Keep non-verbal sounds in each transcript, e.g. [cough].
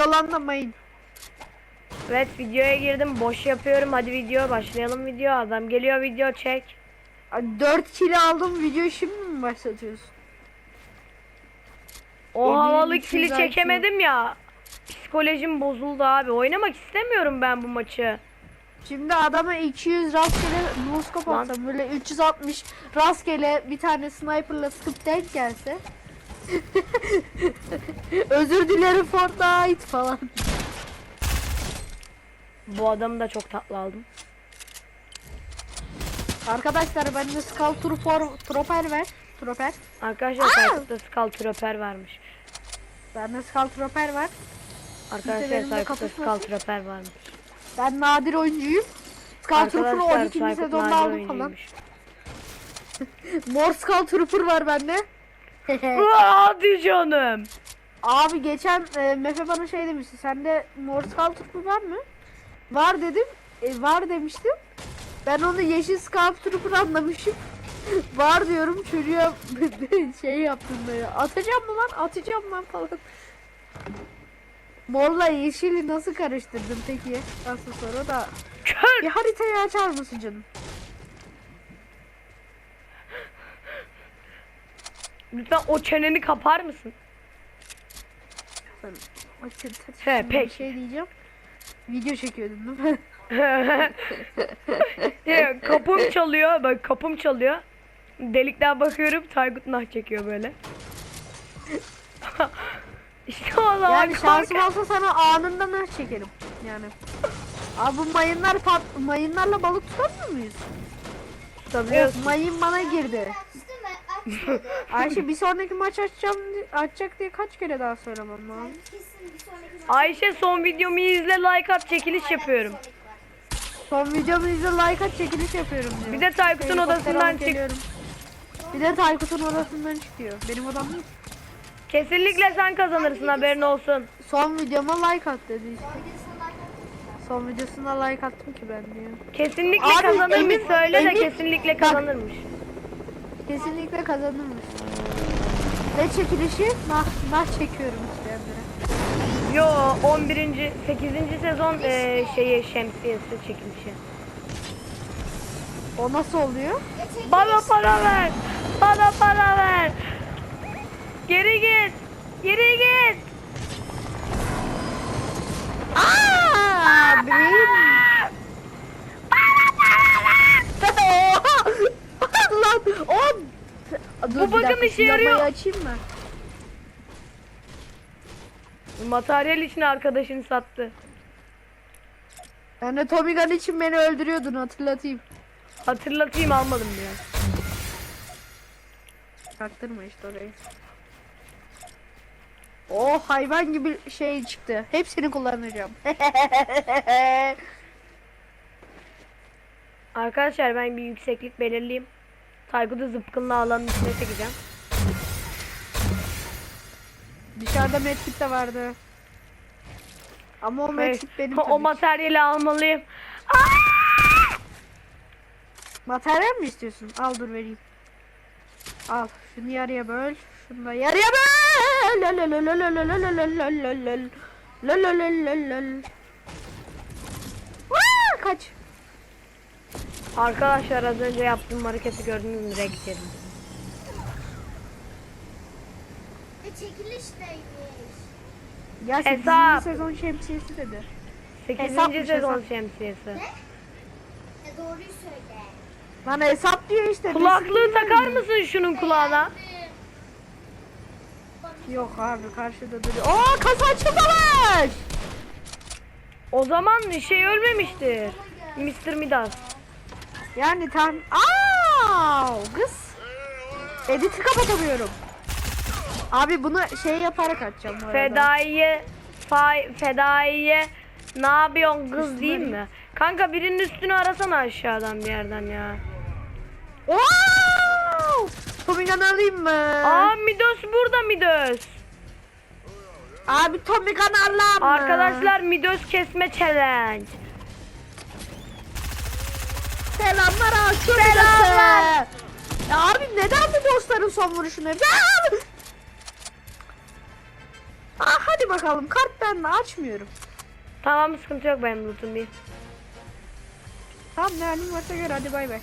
Yalanlamayın. Evet videoya girdim. Boş yapıyorum. Hadi video başlayalım video. Adam geliyor video çek. 4 kilo aldım videoyu şimdi mi başlatıyorsun? O havalı ki kili çekemedim ya. Psikolojim bozuldu abi. Oynamak istemiyorum ben bu maçı. Şimdi adama 200 rastgele Lan. atsam böyle 360 rastgele bir tane sniperla sıkıp denk gelse. [laughs] [laughs] Özür dilerim Fortnite falan. Bu adamı da çok tatlı aldım. Arkadaşlar bende Skull Trooper, Trooper ver. Trooper. Arkadaşlar Saykut'ta Skull Trooper varmış. Bende Skull Trooper var. Arkadaşlar Saykut'ta Skull. Trooper varmış. Ben nadir oyuncuyum. Skull Trooper'ı Arkadaşlar 12. Saykut sezonda aldım falan. [laughs] Mor Skull Trooper var bende. [laughs] Hadi canım. Abi geçen e, Mefe bana şey demişti. Sende mor Trooper var mı? Var dedim. E, var demiştim. Ben onu yeşil Skull Trooper anlamışım. [laughs] var diyorum çocuğa [laughs] şey yaptım böyle. Atacağım mı lan? Atacağım lan falan. Morla yeşili nasıl karıştırdın peki? Asıl soru da. Kör. Bir haritayı açar mısın canım? Lütfen o çeneni kapar mısın? Ben açın. He, peki. Bir şey diyeceğim. Video çekiyordun değil mi? [laughs] Ya, kapım çalıyor. Bak kapım çalıyor. Delikten bakıyorum. Taykut nah çekiyor böyle. [laughs] işte o zaman Yani şansım olsa sana anında nah çekerim. Yani. Abi bu mayınlar pat mayınlarla balık tutamıyor muyuz? Of mayın bana girdi. [laughs] Ayşe bir sonraki maç açacağım açacak diye kaç kere daha söylemem lazım. Ayşe son videomu izle like at çekiliş yapıyorum. Son videomu izle like at çekiliş yapıyorum diyor. Bir de Taykut'un odasından çık. geliyorum. Bir de Taykut'un odasından çıkıyor. Benim odam değil. Kesinlikle sen kazanırsın haberin olsun. Son videoma like at dedi işte. Son videosuna like attım ki ben diyor. Kesinlikle Abi, kazanırmış emin- söyle de kesinlikle Bak. Kesinlikle kazanırmış. Ve çekilişi nah, nah çekiyorum isteyenlere. Yo 11. 8. sezon e, şeyi şemsiyesi çekilişi. O nasıl oluyor? Bana para ver. Bana para ver. Geri git. Geri git. Aa, benim. Lan o. Dur, Bu bir bakın dakika, işe şu lambayı yarıyor. açayım mı? Materyal için arkadaşını sattı. Yani Tommy Gun için beni öldürüyordun hatırlatayım. Hatırlatayım almadım biraz. Çaktırma işte orayı. Oh hayvan gibi şey çıktı. Hepsini kullanacağım. [laughs] Arkadaşlar ben bir yükseklik belirleyeyim. Saygıda zıpkınla alanın içine çekeceğim. Dışarıda medkit de vardı. Ama o medkit benim. Ha, o materyali almalıyım. Materyal mi istiyorsun? Al dur vereyim. Al şunu yarıya böl. Şunu da yarıya böl. Kaç. Arkadaşlar az önce yaptığım hareketi gördünüz mü? Renk yedim. E çekiliş neymiş? Ya 8. Hesap. sezon şemsiyesi dedi. 8. Hesapmış, sezon hesap. şemsiyesi. E doğruyu söyle. Bana hesap diyor işte. Kulaklığı takar mısın şunun kulağına? Yok abi karşıda duruyor. Oo kasa açılmamış. O zaman şey ölmemiştir. Mr. Midas. Yani tam Aa kız. Edit'i kapatamıyorum. Abi bunu şey yaparak açacağım bu arada. Fedaiye fay, Fedaiye ne yapıyorsun kız değil mi? Kanka birinin üstünü arasana aşağıdan bir yerden ya. Wow! Tommy Gun alayım mı? Aa Midos burada Midos. Abi Tommy Gun alayım mı? Arkadaşlar Midos kesme challenge. Selamlar Aksu Selamlar. Ya abi neden bu dostların son vuruşunu? Ya! Aa, hadi bakalım kart ben de açmıyorum. Tamam sıkıntı yok benim lootum değil. Tamam ne halin varsa gör hadi bay bay.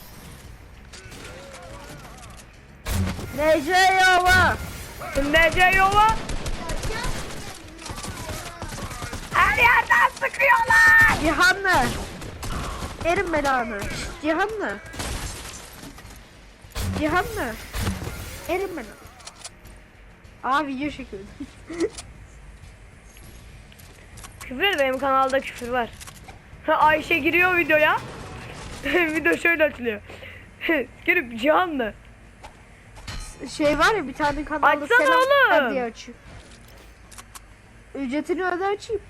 Nece yova. Nece yova. Her yerden sıkıyorlar. Cihanlı. Erim belanı. Cihanlı. Cihanlı. Erim belanı. Aa video çekiyordum. [laughs] Küfür benim kanalda küfür var. Ha, Ayşe giriyor videoya. [laughs] Video şöyle açılıyor. [laughs] Girip Cihan'la. şey var ya bir tane kanalda Açsana selam oğlum. diye açıyor. Ücretini öde açayım.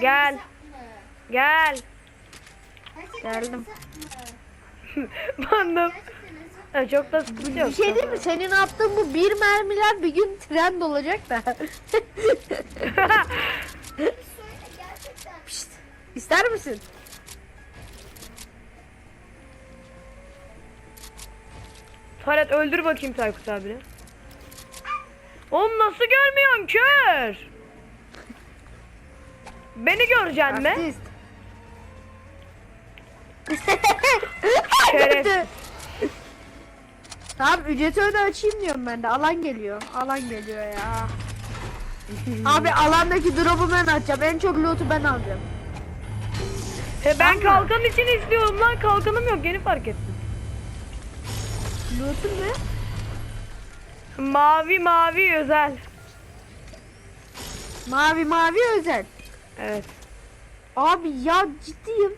Gel. Gel. Geldim. [laughs] Bandım. Ha, çok da sıkıntı yok. Bir şey değil mi? Senin attığın bu bir mermiler bir gün trend olacak da. [laughs] Pişt. İster misin? Taret öldür bakayım Taykut abini. Oğlum nasıl görmüyorsun kör? Beni göreceksin mi? Artist. Şeref. tamam ücreti öde açayım diyorum ben de. Alan geliyor. Alan geliyor ya. [laughs] Abi alandaki drop'u ben açacağım. En çok loot'u ben alacağım. E ben Tamam. kalkan için istiyorum lan. Kalkanım yok yeni fark ettim. Loot'un ne? Mavi mavi özel. Mavi mavi özel. Evet. Abi ya ciddiyim.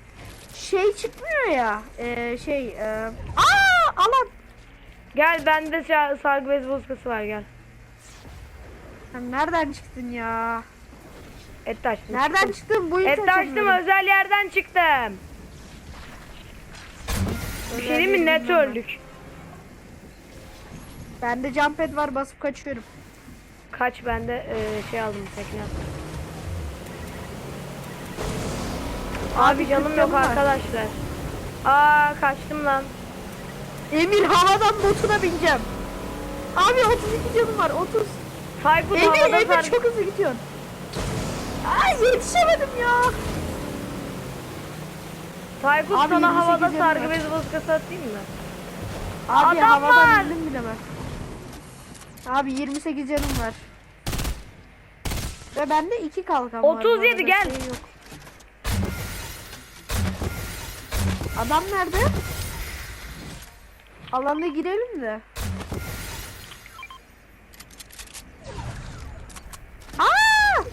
Şey çıkmıyor ya. Ee, şey. E... Aa alan. Gel bende sa- sargı bez bozkası var gel. Sen nereden çıktın ya? Et açtım. Nereden çıktın bu Et çekmiyorum. özel yerden çıktım. Bir şey mi net öldük. Bende jump pad var basıp kaçıyorum. Kaç bende e, şey aldım tekne attım. Abi canım yok var. arkadaşlar. Aa kaçtım lan. Emir havadan botuna bineceğim. Abi 32 canım var 30. Tayfun Emir havada Emir sargı... çok hızlı gidiyorsun. Ay yetişemedim ya. Tayfun Abi, sana 28 havada sargı var. bez bozkası atayım mı? Abi Adam havadan var. indim bile ben. Abi 28 canım var. Ve bende iki kalkan var. bu 37 arada, gel. şey yok. Adam nerede? Alana girelim de. Aa!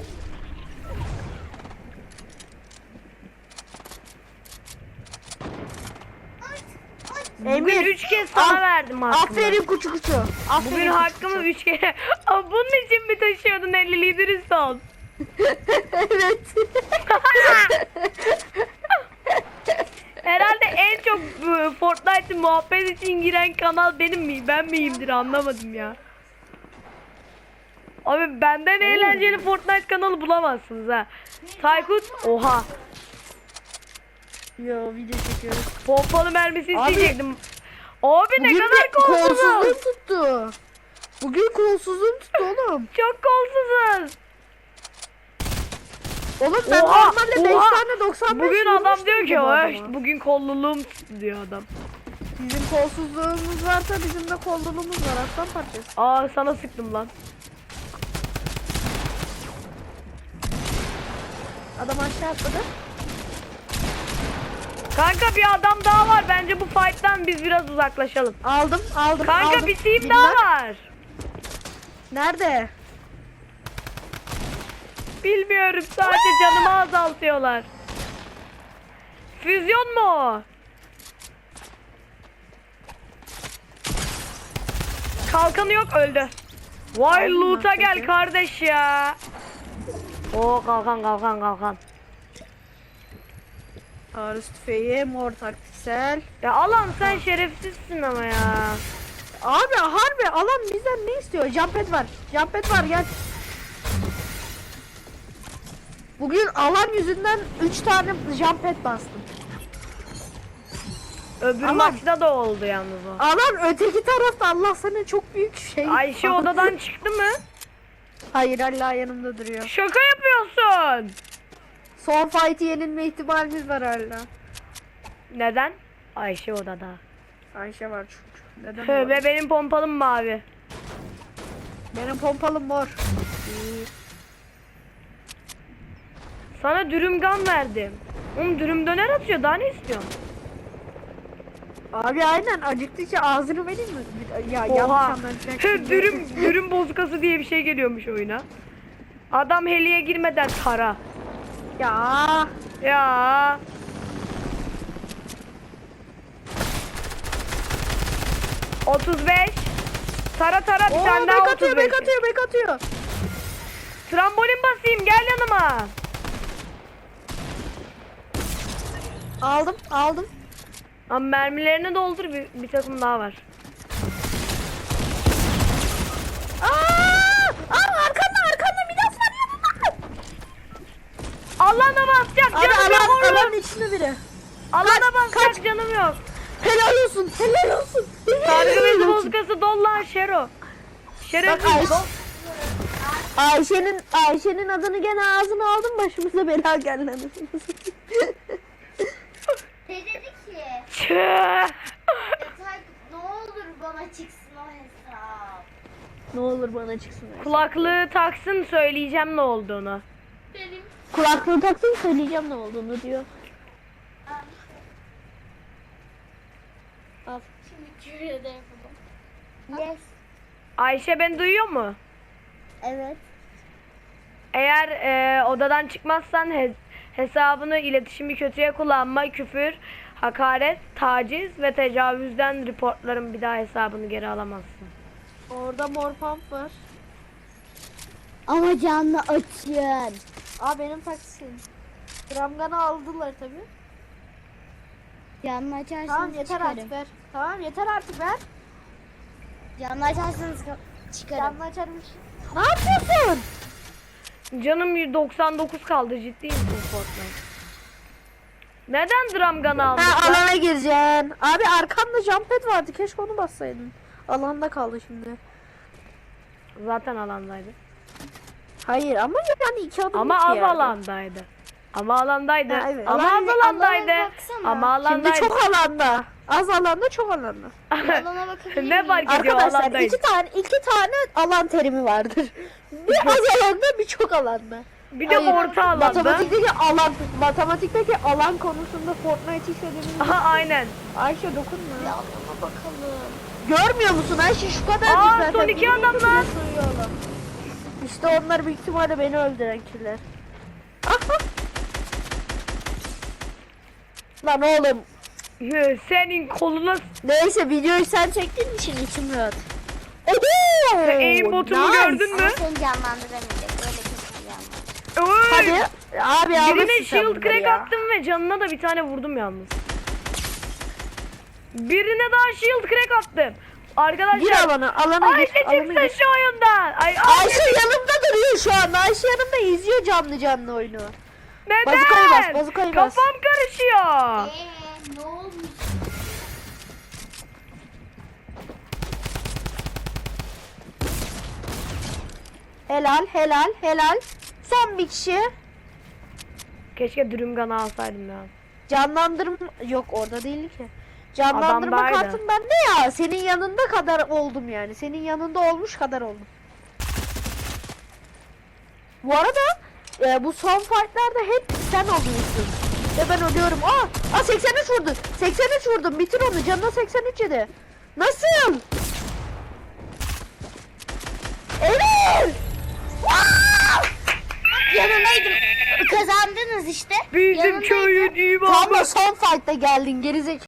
Bugün Emir, 3 kez sana al. verdim hakkımı. Aferin kuçu kuçu. Aferin Bugün kuçu hakkımı kuçu. 3 kere... [laughs] Aa, bunun için mi taşıyordun 50 lideri son? [laughs] evet. [laughs] Çok e, Fortnite muhabbet için giren kanal benim mi? Ben miyimdir anlamadım ya. Abi benden eğlenceli Fortnite kanalı bulamazsınız ha. Taykut oha. Yo video çekiyoruz. Pompalı mermisi Abi, isteyecektim. Abi ne kadar de kolsuzluğum tuttu. Bugün kolsuzluğum tuttu oğlum. Çok kolsuzuz. Oğlum ben Oha, normalde 5 oha. tane 95 Bugün adam diyor ki. "Öş, bugün kolluluğum tuttu diyor adam. Bizim kolsuzluğumuz varsa bizim de kolluluğumuz var aslan parçası. Aa sana sıktım lan. Adam aşağı atladı. Kanka bir adam daha var. Bence bu fight'tan biz biraz uzaklaşalım. Aldım aldım Kanka aldım. bir team daha var. Nerede? Bilmiyorum sadece canımı azaltıyorlar. Füzyon mu o? Kalkanı yok öldü. Vay loot'a gel kardeş ya. Oo kalkan kalkan kalkan. Arus tüfeği, mor taktiksel. Ya Alan sen şerefsizsin ama ya. Abi harbi alan bizden ne istiyor? Jump pad var. Jump pad var gel. Bugün alan yüzünden 3 tane jump pad bastım. Öbür Alan. maçta da oldu yalnız o. Alan öteki tarafta Allah sana çok büyük şey. Ayşe odadan çıktı mı? Hayır hala yanımda duruyor. Şaka yapıyorsun. Son fight'i yenilme ihtimalimiz var hala. Neden? Ayşe odada. Ayşe var çünkü. Neden? Ve benim pompalım mavi. Benim pompalım mor. Sana dürüm gun verdim. Oğlum dürüm döner atıyor daha ne istiyorsun? Abi aynen acıktıkça ağzını vereyim mi? Ya Oha. [laughs] dürüm dürüm bozukası diye bir şey geliyormuş oyuna. Adam heliye girmeden tara. Ya Ya. Otuz beş. Tara tara bir Oo, tane daha bek otuz atıyor, beş. bek atıyor, bek atıyor. Trambolin basayım gel yanıma. Aldım, aldım. Ama mermilerini doldur bir, bir takım daha var. Aa! Aa arkanda, arkanda Midas var yanında. Allah'ına basacak Abi canım yok alan, oğlum. alanın içinde biri. Allah'ına basacak kaç. canım yok. Helal olsun, helal olsun. Sargı bozukası dol lan Şero. Bak Şerefsiz Ayşe, dol. Ayşe'nin Ayşe'nin adını gene ağzına aldım başımıza bela geldi. [laughs] Ne dedi ki? Tüh. Ne olur bana çıksın o hesap. ne olur bana çıksın. Kulaklığı taksın söyleyeceğim ne olduğunu. Benim Kulaklığı taksın söyleyeceğim ne olduğunu diyor. Al. şimdi küre de yapalım. Yes. Ayşe beni duyuyor mu? Evet. Eğer e, odadan çıkmazsan he- hesabını iletişimi kötüye kullanma, küfür, hakaret, taciz ve tecavüzden reportlarım bir daha hesabını geri alamazsın. Orada mor pump var. Ama canlı açın. Aa benim taksim. Gramgan'ı aldılar tabi. Canlı açarsanız Tamam yeter çıkarım. artık ver. Tamam yeter artık ver. Canlı açarsanız ka- çıkarım. Canlı açarmış. Ne yapıyorsun? Canım 99 kaldı ciddi misin Fortnite? Neden drum gun aldın? Ha alana gireceksin. Abi arkanda jump pad vardı. Keşke onu bassaydın. Alanda kaldı şimdi. Zaten alandaydı. Hayır ama yani iki adım Ama az alandaydı. Ama alandaydı. Ha, evet. Ama Alan- az alandaydı. Ama Şimdi alandaydı. çok alanda. Az alanda çok alanda. [laughs] Ne fark ediyor Arkadaşlar alandaydı. iki tane iki tane alan terimi vardır. Bir [laughs] az alanda bir çok alanda. Bir de Hayır, orta alanda. Matematikteki alan, matematikteki alan konusunda Fortnite işlediğimiz Aha aynen. Ayşe dokunma. Alana bakalım. Görmüyor musun Ayşe şu kadar Aa, son iki adam lan. İşte onlar büyük ihtimalle beni öldüren killer. Aha. [laughs] Lan oğlum. Senin koluna Neyse videoyu sen çektiğin için içim rahat. Oho! aimbotumu nice. gördün mü? Ama seni canlandıramayacak. Oy! Hadi. Abi Birine alırsın sen shield bunları crack ya. attım ve canına da bir tane vurdum yalnız. Birine daha shield crack attım. Gir Arkadaşlar alana, alana Ayşe gir. Alana çıksın gir. şu oyundan. Ay, Ayşe yanımda duruyor şu an. Ayşe yanımda izliyor canlı canlı oyunu. neden? bazukayı bas, bazukayı bas. Kafam karışıyor. Eee ne olmuş? Helal, helal, helal. Son bir kişi. Keşke dürüm gun alsaydım ya. Canlandırma yok orada değil ki. Canlandırma Adamdaydı. kartım bende ya. Senin yanında kadar oldum yani. Senin yanında olmuş kadar oldum. Bu arada e, bu son fightlarda hep sen oluyorsun. Ve ben ölüyorum. Aa, aa 83 vurdu. 83 vurdum. Bitir onu. Canına 83 yedi. Nasıl? Evet. Wow! Yanındaydım. Kazandınız işte. Bizim Yanındaydım. köyün Tam imamı. da son fight'ta geldin gerizekalı.